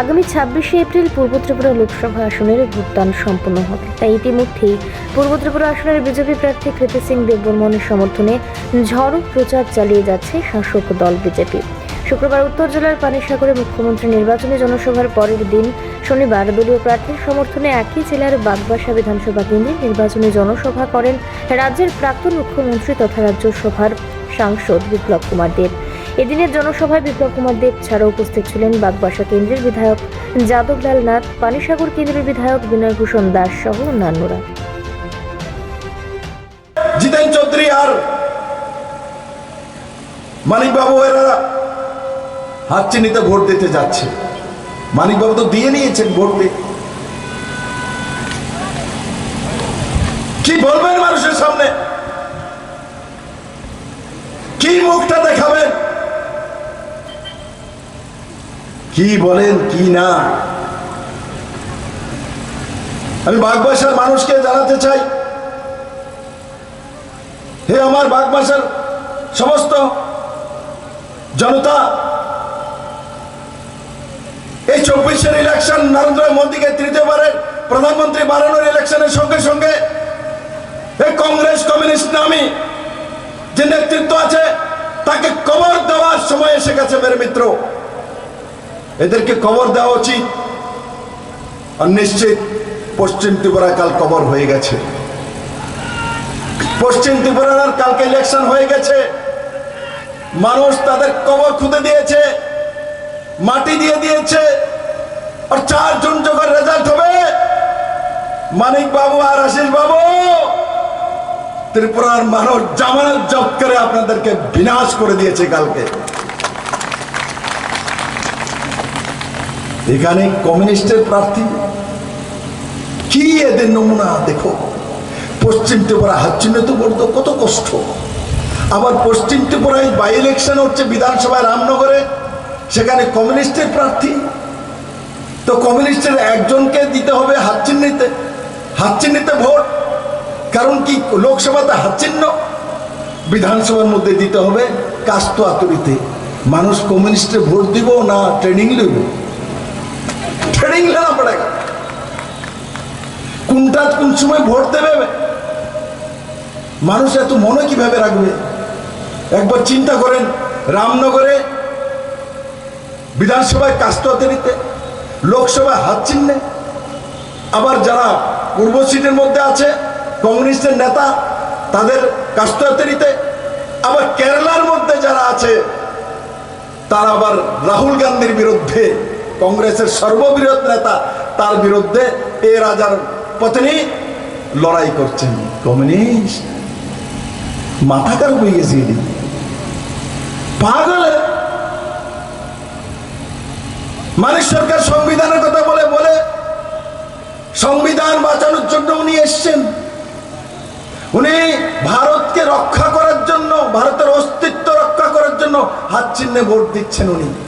আগামী ছাব্বিশে এপ্রিল পূর্ব ত্রিপুরা লোকসভা আসনের ভোটদান সম্পন্ন হবে। তাই ইতিমধ্যেই পূর্ব ত্রিপুরা আসনের বিজেপি প্রার্থী কৃতি সিং দেববর্মনের সমর্থনে ঝড়ো প্রচার চালিয়ে যাচ্ছে শাসক দল বিজেপি। শুক্রবার উত্তর জেলার পানিসাগরে মুখ্যমন্ত্রী নির্বাচনী জনসভার পরের দিন শনিবার দলীয় প্রার্থীর সমর্থনে একই জেলার বাগবাসা বিধানসভা কেন্দ্রে নির্বাচনী জনসভা করেন রাজ্যের প্রাক্তন মুখ্যমন্ত্রী তথা রাজ্যসভার সাংসদ বিপ্লব কুমার দেব। এদিনের জনসভায় বিপ্লব কুমার দেব ছাড়াও উপস্থিত ছিলেন বাগবাসা কেন্দ্রের বিধায়ক যাদবলাল নাথ পানিসাগর কেন্দ্রের বিধায়ক বিনয় ভূষণ দাস সহ অন্যান্যরা। জিতেন চৌধুরী আর মানিকবাবু এরা হাতচিনিতে ভোট দিতে যাচ্ছে। মানিকবাবু তো দিয়ে নিয়েছেন ভোট দিয়ে। কি বলবেন মানুষের সামনে? কি মুখটা দেখাবেন? কি বলেন, কি না? আমি বাগবাসার মানুষকে জানাতে চাই। হে আমার বাগবাসার সমস্ত জনতা, এই চব্বিশের ইলেকশন নরেন্দ্র মোদীকে তৃতীয়বারের প্রধানমন্ত্রী বানানোর ইলেকশনের সঙ্গে সঙ্গে এই কংগ্রেস কমিউনিস্ট নামী যে নেতৃত্ব আছে, তাকে কবর দেওয়ার সময় এসে গেছে, মেরে মিত্র। এদেরকে কবর দেওয়া উচিত। আর নিশ্চিত পশ্চিম ত্রিপুরা কাল কবর হয়ে গেছে। পশ্চিম ত্রিপুরার কালকে ইলেকশন হয়ে গেছে। মানুষ তাদের কবর খুঁজে দিয়েছে, মাটি দিয়ে দিয়েছে, আর চার জুন যখন রেজাল্ট হবে, মানিক বাবু আর আশিস বাবু, ত্রিপুরার মানুষ জামানত জব করে আপনাদেরকে বিনাশ করে দিয়েছে কালকে। এখানে কমিউনিস্টের প্রার্থী? কি এদের নমুনা দেখো? পশ্চিম ত্রিপুরা হাচ্ছিন্ন করতো, কত কষ্ট। আবার পশ্চিম ত্রিপুরায় বাই ইলেকশন হচ্ছে বিধানসভায় রামনগরে, সেখানে কমিউনিস্টের প্রার্থী। তো কমিউনিস্টের একজনকে দিতে হবে হাতচিহ্নিতে হাতচিহ্নিতে ভোট। কারণ কি? লোকসভাতে হাতচিহ্ন বিধানসভার মধ্যে দিতে হবে কাস্ত আতুরিতে মানুষ কমিউনিস্টে ভোট দিব না ট্রেনিং নেব ট্রেনিং লেনা পড়েগা কোনটা কোন সময় ভোট দেবে? মানুষ এত মনে কীভাবে রাখবে? একবার চিন্তা করেন, রামনগরে বিধানসভায় কাস্তরিতে লোকসভায় হাত চিহ্নে, আবার যারা পূর্ব সিটের মধ্যে আছে, কংগ্রেসের নেতা, তাদের কাস্তরিতে আবার কেরালার মধ্যে যারা আছে, তারা আবার রাহুল গান্ধীর বিরুদ্ধে কংগ্রেসের সর্ববৃহৎ নেতা, তার বিরুদ্ধে এ রাজার পত্নী লড়াই করছেন। কমিউনিস্ট। মাথা কার হয়ে গেছে পাগল। এ। মানিক সরকার সংবিধানের কথা বলে বলে সংবিধান বাঁচানোর জন্য উনি এসছেন। উনি ভারতকে রক্ষা করার জন্য, ভারতের অস্তিত্ব রক্ষা করার জন্য হাত চিহ্নে ভোট দিচ্ছেন উনি।